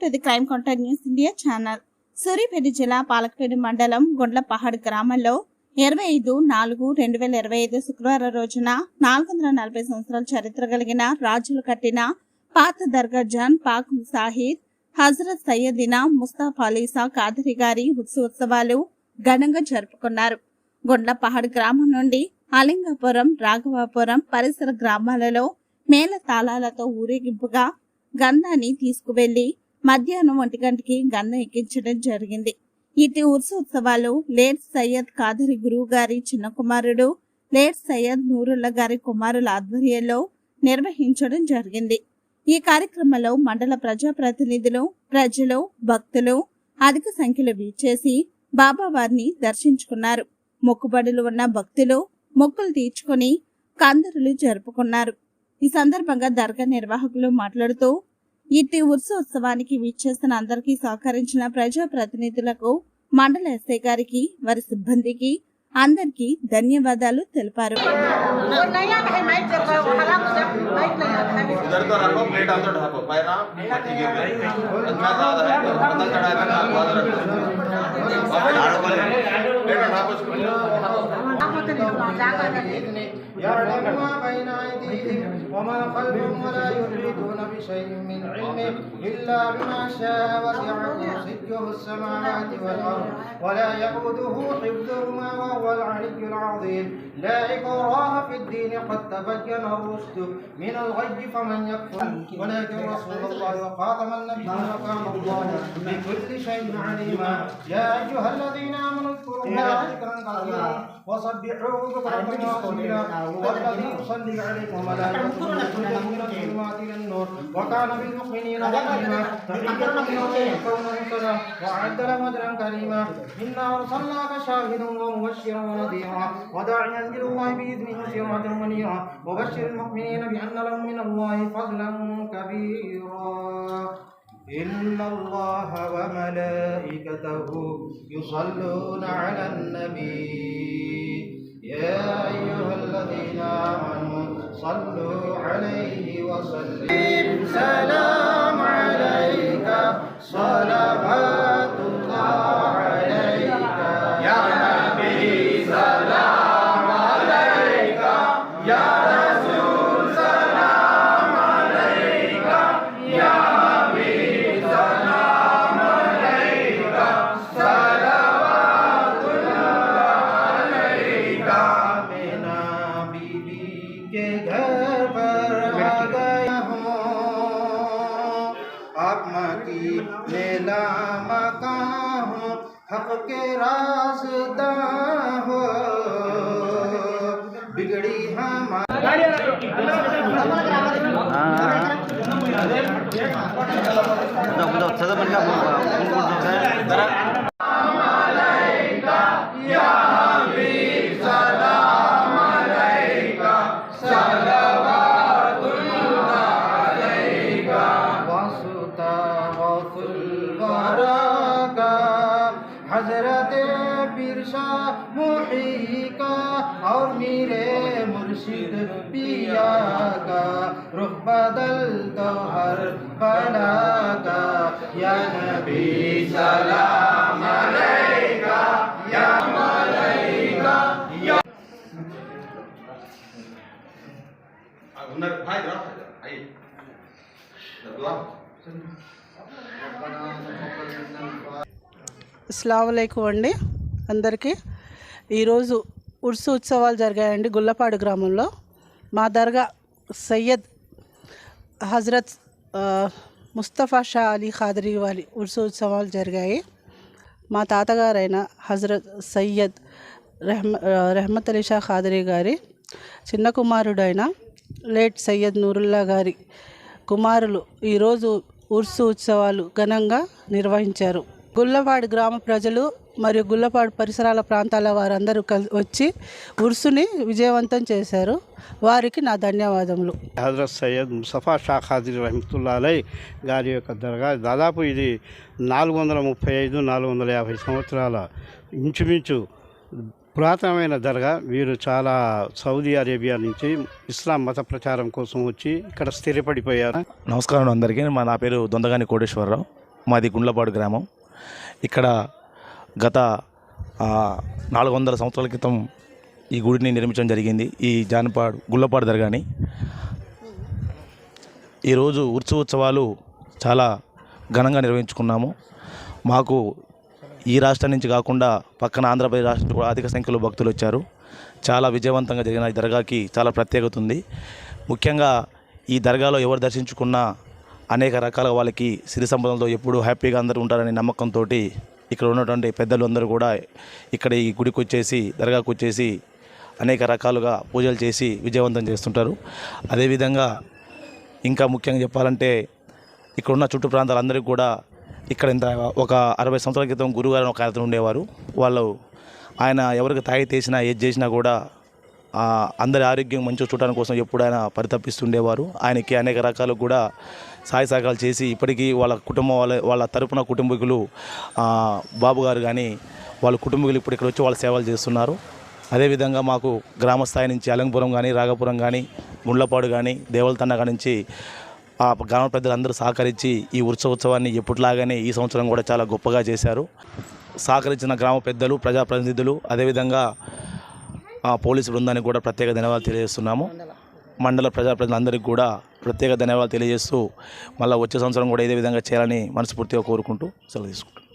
To the crime contact news India channel Suryapet జిల్లా పాలకపేట మండలం గుండ్లపహాడ్ గ్రామంలో ఇరవై ఐదు నాలుగు రెండు వేల ఇరవై ఐదు శుక్రవారం రోజున నాలుగు వందల నలభై సంవత్సరాల చరిత్ర కలిగిన రాజులు కట్టిన పాత దర్గా జాన్ పాక్ సాహిద్ హజరత్ సయ్యదినా ముస్తాఫా అలీసా కాదరి గారి ఉత్సవాలు ఘనంగా జరుపుకున్నారు. గుండ్లపహాడ్ గ్రామం నుండి అలింగపురం రాఘవాపురం పరిసర గ్రామాలలో మేళ తాళాలతో ఊరేగింపుగా గంధాన్ని తీసుకువెళ్ళి మధ్యాహ్నం ఒంటి గంటకి గంధం ఎక్కించడం జరిగింది. ఇటు ఉత్సవాలు లేట్ సయ్యద్ కాదరి గురువు గారి చిన్న కుమారుడు లేట్ సయ్యద్ నూరుల్లా గారి కుమారుల ఆధ్వర్యంలో నిర్వహించడం జరిగింది. ఈ కార్యక్రమంలో మండల ప్రజాప్రతినిధులు ప్రజలు భక్తులు అధిక సంఖ్యలో వీచేసి బాబా వారిని దర్శించుకున్నారు. మొక్కుబడులు ఉన్న భక్తులు మొక్కులు తీర్చుకొని కందరులు జరుపుకున్నారు. ఈ సందర్భంగా దర్గా నిర్వాహకులు మాట్లాడుతూ ఇట్టి ఉత్సవానికి విచ్చేసిన అందరికీ సహకరించిన ప్రజాప్రతినిధులకు మండల ఎస్ఐ గారికి వారి సిబ్బందికి అందరికీ ధన్యవాదాలు తెలిపారు. بشيء من علمه إلا بما شاء وسع كرسيه السماوات والأرض. ولا يؤوده حفظهما وهو العلي العظيم. لا إكراه في الدين قد تبين الرشد. من الغي فمن يكفر. ولكن رسول الله وخاتم النبيين وكان الله. بكل شيء عليما. يا أيها الذين آمنوا اذكروا الله ذكرا كثيرا وسبحوه بكرة وأصيلا هو الذي يصلي عليكم وملائكته من الظلمات إلى النور. وكان بالمؤمنين رحيما تحيتهم يوم يلقونه سلام وأعد لهم أجرا كريما. إنا أرسلناك شاهدا ومبشرا ونذيرا. وداعيا إلى الله بإذنه سراجا منيرا. وبشر المؤمنين بأن لهم من الله فضلا كبيرا. إن الله وملائكته يصلون على النبي. يا أيها الذين آمنوا صلوا عليه وسلموا. سلام عليك. صلوات की लेला मकान हूँ हक के रास्ता हो बिगड़ी हमारी बिरसा मुही का और मेरे मुर्शिद पिया का रुख बदल तो हर बला का या नबी सलाम अलैका या मलैका या उधर भाई जरा आइए दुआ అస్సలాములైకుం అండి అందరికీ. ఈరోజు ఉర్సు ఉత్సవాలు జరిగాయండి గుల్లపాడు గ్రామంలో. మా దర్గా సయ్యద్ హజరత్ ముస్తఫా షా అలీ ఖాదరీ వారి ఉర్సు ఉత్సవాలు జరిగాయి. మా తాతగారైన హజరత్ సయ్యద్ రెహమ రెహమత్ అలీ షా ఖాదరీ గారి చిన్న కుమారుడైన లేట్ సయ్యద్ నూరుల్లా గారి కుమారులు ఈరోజు ఉర్సు ఉత్సవాలు ఘనంగా నిర్వహించారు. గుల్లపాడు గ్రామ ప్రజలు మరియు గుల్లపాడు పరిసరాల ప్రాంతాల వారందరూ కల్ వచ్చి ఉర్సుని విజయవంతం చేశారు. వారికి నా ధన్యవాదములు. హజరత్ సయ్యద్ ముసఫా షా ఖాదిర్ రహమతుల్లా అలై గారి యొక్క దర్గా దాదాపు ఇది నాలుగు వందల ముప్పై ఐదు నాలుగు వందల యాభై సంవత్సరాల ఇంచుమించు పురాతనమైన దర్గా. వీరు చాలా సౌదీ అరేబియా నుంచి ఇస్లాం మత ప్రచారం కోసం వచ్చి ఇక్కడ స్థిరపడిపోయారు. నమస్కారం అందరికీ. మా నా పేరు దొందగాని కోటేశ్వరరావు. మాది గుండ్లపాడు గ్రామం. ఇక్కడ గత నాలుగు వందల సంవత్సరాల క్రితం ఈ గుడిని నిర్మించడం జరిగింది. ఈ జానపాడు గుళ్ళపాడు దర్గాని. ఈరోజు ఉత్సవ ఉత్సవాలు చాలా ఘనంగా నిర్వహించుకున్నాము. మాకు ఈ రాష్ట్రం నుంచి కాకుండా పక్కన ఆంధ్రప్రదేశ్ రాష్ట్రం కూడా అధిక సంఖ్యలో భక్తులు వచ్చారు. చాలా విజయవంతంగా జరిగిన ఈ దర్గాకి చాలా ప్రత్యేకత ఉంది. ముఖ్యంగా ఈ దర్గాలో ఎవరు దర్శించుకున్నా అనేక రకాల వాళ్ళకి సిరి సంపదలతో ఎప్పుడు హ్యాపీగా అందరూ ఉంటారనే నమ్మకంతో ఇక్కడ ఉన్నటువంటి పెద్దలు అందరూ కూడా ఇక్కడ ఈ గుడికి వచ్చేసి దర్గాకు వచ్చేసి అనేక రకాలుగా పూజలు చేసి విజయవంతం చేస్తుంటారు. అదేవిధంగా ఇంకా ముఖ్యంగా చెప్పాలంటే ఇక్కడ ఉన్న చుట్టూ ప్రాంతాలందరికీ కూడా ఇక్కడ ఇంత ఒక అరవై సంవత్సరాల క్రితం గురుగారు ఒక అతను ఉండేవారు. వాళ్ళు ఆయన ఎవరికి తాగి తీసినా ఏది చేసినా కూడా అందరి ఆరోగ్యం మంచిగా చూడడానికి కోసం ఎప్పుడు ఆయన పరితపిస్తుండేవారు. ఆయనకి అనేక రకాలు కూడా సహాయ సహకారాలు చేసి ఇప్పటికీ వాళ్ళ కుటుంబం వాళ్ళ వాళ్ళ తరపున కుటుంబీకులు బాబు గారు కానీ వాళ్ళ కుటుంబీకులు ఇప్పుడు ఇక్కడ వచ్చి వాళ్ళ సేవలు చేస్తున్నారు. అదేవిధంగా మాకు గ్రామ స్థాయి నుంచి అలంపురం కానీ రాగపురం కానీ ముండ్లపాడు కానీ దేవలతన్న నుంచి ఆ గ్రామ పెద్దలందరూ సహకరించి ఈ ఉత్సవోత్సవాన్ని ఎప్పటిలాగానే ఈ సంవత్సరం కూడా చాలా గొప్పగా చేశారు. సహకరించిన గ్రామ పెద్దలు ప్రజాప్రతినిధులు అదేవిధంగా పోలీసు బృందానికి కూడా ప్రత్యేక ధన్యవాదాలు తెలియజేస్తున్నాము. మండల ప్రజాప్రతినిధులందరికీ కూడా ప్రత్యేక ధన్యవాదాలు తెలియజేస్తూ మళ్ళీ వచ్చే సంవత్సరం కూడా ఇదే విధంగా చేయాలని మనస్ఫూర్తిగా కోరుకుంటూ సెలవు తీసుకుంటాం